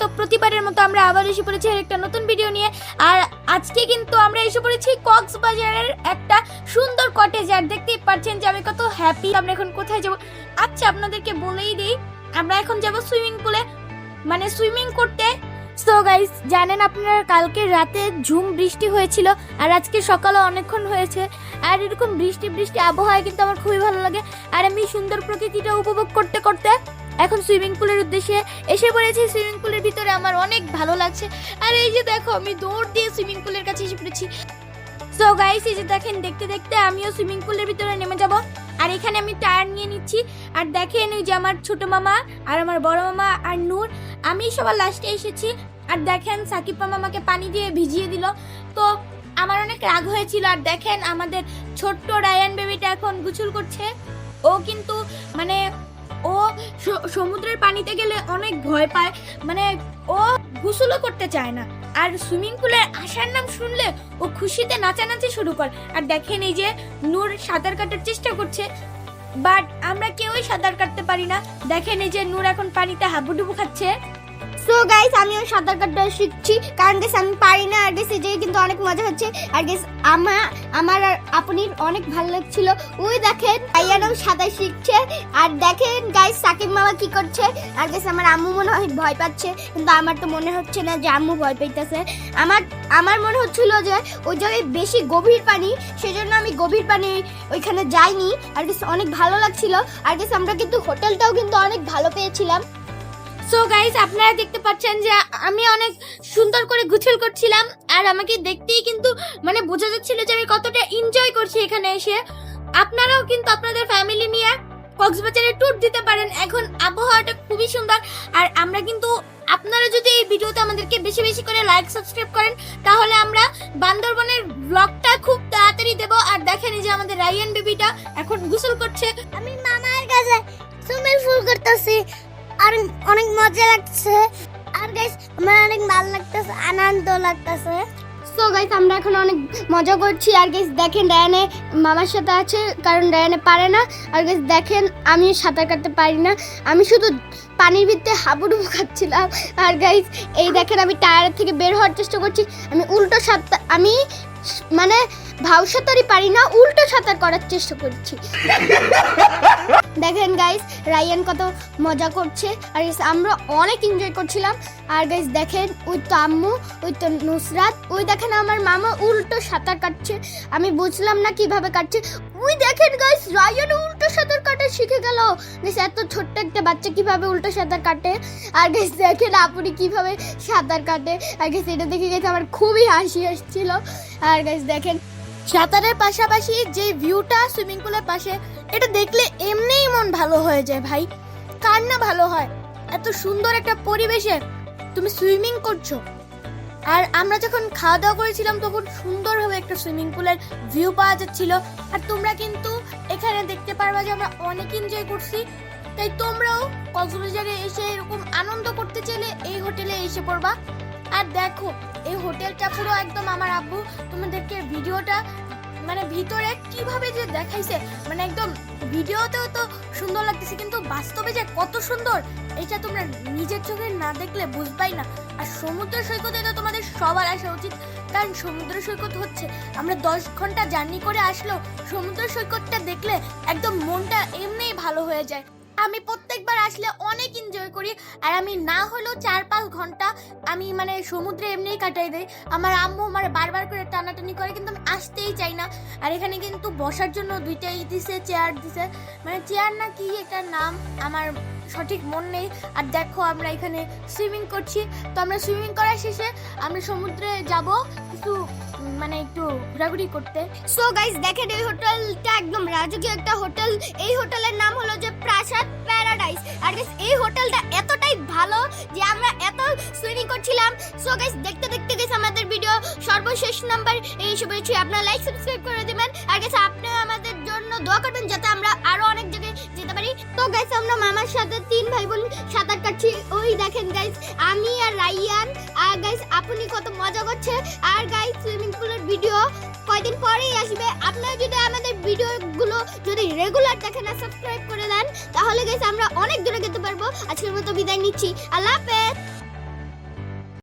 তো প্রতিবারের মতো আমরা আবার এসে পড়েছি একটা নতুন ভিডিও নিয়ে। আর আজকে কিন্তু আমরা এসে পড়েছি কক্সবাজারের একটা সুন্দর কটেজ আর দেখতেই পাচ্ছেন যে আমি কত হ্যাপি আমরা এখন কোথায় যাব? আচ্ছা আপনাদেরকে বলেই দিই, আমরা এখন যাব সুইমিং পুলে মানে সুইমিং করতে। সো গাইস জানেন আপনারা, কালকে রাতে ঝুম বৃষ্টি হয়েছিল, আর আজকে সকালে অনেকক্ষণ হয়েছে। আর এরকম বৃষ্টি বৃষ্টি আবহাওয়া কিন্তু আমার খুবই ভালো লাগে। আর আমি সুন্দর প্রকৃতিটা উপভোগ করতে করতে এখন সুইমিং পুলের উদ্দেশ্যে এসে পড়েছি। সুইমিং পুলের ভিতরে আমার অনেক ভালো লাগছে। আর এই যে দেখো, আমি দৌড় দিয়ে সুইমিং পুলের কাছে এসে পড়েছি। সো গাইস এই যে দেখেন, দেখতে দেখতে আমিও সুইমিং পুলের ভিতরে নেমে যাব। আর এখানে আমি টায়ার নিয়ে নিচ্ছি। আর দেখেন ওই যে আমার ছোট মামা, আর আমার বড় মামা, আর নূর। আমি সবার লাস্টে এসেছি। আর দেখেন, সাকিব মামা আমাকে পানি দিয়ে ভিজিয়ে দিল। তো আমার অনেক রাগ হয়েছিল। আর দেখেন, আমাদের ছোট্ট রায়ান বেবিটা এখন গুছুল করছে। ও কিন্তু মানে ও সমুদ্রের পানিতে গেলে অনেক ভয় পায়। মানে ও গোসলও করতে চায় না। আর সুইমিং পুলের আশার নাম শুনলে ও খুশিতে নাচানাচি শুরু করে। আর দেখেন এই যে নূর সাঁতার কাটার চেষ্টা করছে বাট আমরা কেউই সাঁতার কাটতে পারি না। দেখেন এই যে নূর এখন পানিতে হাবুডুবু খাচ্ছে। সো গাইস আমিও সাঁতার কাটতে শিখছি। কারণ গেস আমি পারি না। আর গেস এই যে কিন্তু অনেক মজা হচ্ছে। আর গেস আমার আমার আর আপনির অনেক ভালো লাগছিল। ওই দেখেন আইয়ানাও সাঁতার শিখছে। আর দেখেন গাইস সাকিব মামা কি করছে? আর গেস আমার আম্মু মনে হয় ভয় পাচ্ছে। কিন্তু আমার তো মনে হচ্ছে না যে আম্মু ভয় পাইতেছে। আমার আমার মনে হচ্ছিল যে, ওই জায়গায় বেশি গভীর পানি, সেজন্য আমি গভীর পানি ওইখানে যাইনি। আর গেস অনেক ভালো লাগছিল। আর গেস আমরা কিন্তু হোটেলটাও কিন্তু অনেক ভালো পেয়েছিলাম। সো গাইস আপনারা দেখতে পাচ্ছেন যে আমি অনেক সুন্দর করে গুছল করছিলাম, আর আমাকে দেখতেই কিন্তু মানে বোঝা যাচ্ছিল যে আমি কতটা এনজয় করছি এখানে এসে। আপনারাও কিন্তু আপনাদের ফ্যামিলি নিয়ে কক্সবাজারে ট্যুর দিতে পারেন। এখন আবহাওয়াটা খুবই সুন্দর, আর আমরা কিন্তু আপনারা যদি এই ভিডিওতে আমাদেরকে বেশি বেশি করে লাইক সাবস্ক্রাইব করেন, তাহলে আমরা বান্দরবনের ব্লগটা খুব তাড়াতাড়ি দেব। আর দেখেন যে আমাদের রায়ান বেবিটা এখন গোসল করছে। আমি মামার কাছে সুইমিং ফুল করতেছি। আর অনেক মজা লাগছে। আর গাইস আমার অনেক ভালো লাগতেছে, আনন্দ লাগতেছে। সো গাইস আমরা এখন অনেক মজা করছি। আর গাইস দেখেন ডায়ানে মামার সাথে আছে, কারণ ডায়ানে পারে না। আর গাইস দেখেন আমি সাঁতার কাটতে পারি না। আমি শুধু পানির ভিতরে হাবুডুবু খাচ্ছিলাম। আর গাইস এই দেখেন, আমি টায়ারের থেকে বের হওয়ার চেষ্টা করছি। আমি উল্টো সাঁতার আমি মানে ভাউ সাঁতারই পারি না, উল্টো সাঁতার করার চেষ্টা করছি। দেখেন গাইস রায়ান কত মজা করছে। আর আমরা অনেক এনজয় করছিলাম। আর গাইস দেখেন, ওই তো আম্মু, ওই তো নুসরাত, ওই দেখেন আমার মামা উল্টো সাঁতার কাটছে। আমি বুঝলাম না কীভাবে কাটছে। ওই দেখেন গাইস রায়ান উল্টো সাঁতার কাটা শিখে গেল। গাইস এত ছোট্ট একটা বাচ্চা কীভাবে উল্টো সাঁতার কাটে? আর গাইস দেখেন আপুরি কীভাবে সাঁতার কাটে। আর গাইস এটা দেখে গেছে আমার খুবই হাসি আসছিল। আর গাইস দেখেন সাঁতারের পাশাপাশি যে ভিউটা সুইমিং পুলের পাশে, এটা দেখলে এমনিই মন ভালো হয়ে যায় ভাই। কার না ভালো হয়? এত সুন্দর একটা পরিবেশে তুমি সুইমিং করছ। আর আমরা যখন খাওয়া দাওয়া করেছিলাম, তখন সুন্দরভাবে একটা সুইমিং পুলের ভিউ পাওয়া যাচ্ছিল। আর তোমরা কিন্তু এখানে দেখতে পারবা যে আমরা অনেক এনজয় করছি। তাই তোমরাও কক্সবাজারে এসে এরকম আনন্দ করতে চাইলে এই হোটেলে এসে পড়বা। আর দেখো, এই হোটেলটা পুরো একদম আমার আব্বু তোমাদেরকে ভিডিওটা মানে ভিতরে কীভাবে যে দেখাইছে মানে একদম ভিডিওতেও তো সুন্দর লাগতেছে, কিন্তু বাস্তবে যে কত সুন্দর, এটা তোমরা নিজের চোখে না দেখলে বুঝবাই না। আর সমুদ্র সৈকতে তো তোমাদের সবার আসা উচিত, কারণ সমুদ্র সৈকত হচ্ছে, আমরা দশ ঘণ্টা জার্নি করে আসলেও সমুদ্র সৈকতটা দেখলে একদম মনটা এমনিই ভালো হয়ে যায়। আমি প্রত্যেকবার আসলে অনেক এনজয় করি। আর আমি না হলেও চার পাঁচ ঘণ্টা আমি মানে সমুদ্রে এমনিই কাটাই দেই। আমার আম্মু আমার বারবার করে টানাটানি করে কিন্তু আমি আসতেই চাই না। আর এখানে কিন্তু বসার জন্য দুইটাই দিছে চেয়ার দিছে। মানে চেয়ার না কি একটা নাম? আমার সঠিক মন নেই। আর দেখো আমরা এখানে সুইমিং করছি। তো আমরা সুইমিং করার শেষে আমরা সমুদ্রে যাব। কিছু মানে একটু ঘোরাঘুরি করতে। সো গাইস দেখেন এই হোটেলটা একদম রাজকীয় একটা হোটেল। এই হোটেলের নাম হলো যে প্রাসাদ প্যারাডাইস। আর guys, এই হোটেলটা এতটাই ভালো যে আমরা এত সুইমিং করছিলাম। সো গাইস দেখতে দেখতে গেছে আমাদের ভিডিও সর্বশেষ নাম্বার এই সব হচ্ছে আপনারা লাইক সাবস্ক্রাইব করে দিবেন। আর গেছে আপনিও আমাদের জন্য দোয়া করবেন যাতে আমরা আরও অনেক জায়গায় যেতে পারি। তো গাইস আমরা মামার সাথে তিন ভাই বোন সাঁতার কাটছি ওই দেখেন গাইস আমি আর রাইয়ান, আর গাইস আপনি কত মজা করছে আর গাইস সুইমিং পুলের ভিডিও কয়দিন পরেই আসবে। আপনারা যদি আমাদের ভিডিওগুলো যদি রেগুলার দেখেন আর সাবস্ক্রাইব করে দেন, তাহলে গাইস আমরা অনেক দূরে যেতে পারব। আজকের মতো বিদায় নিচ্ছি। আল্লাহ হাফেজ।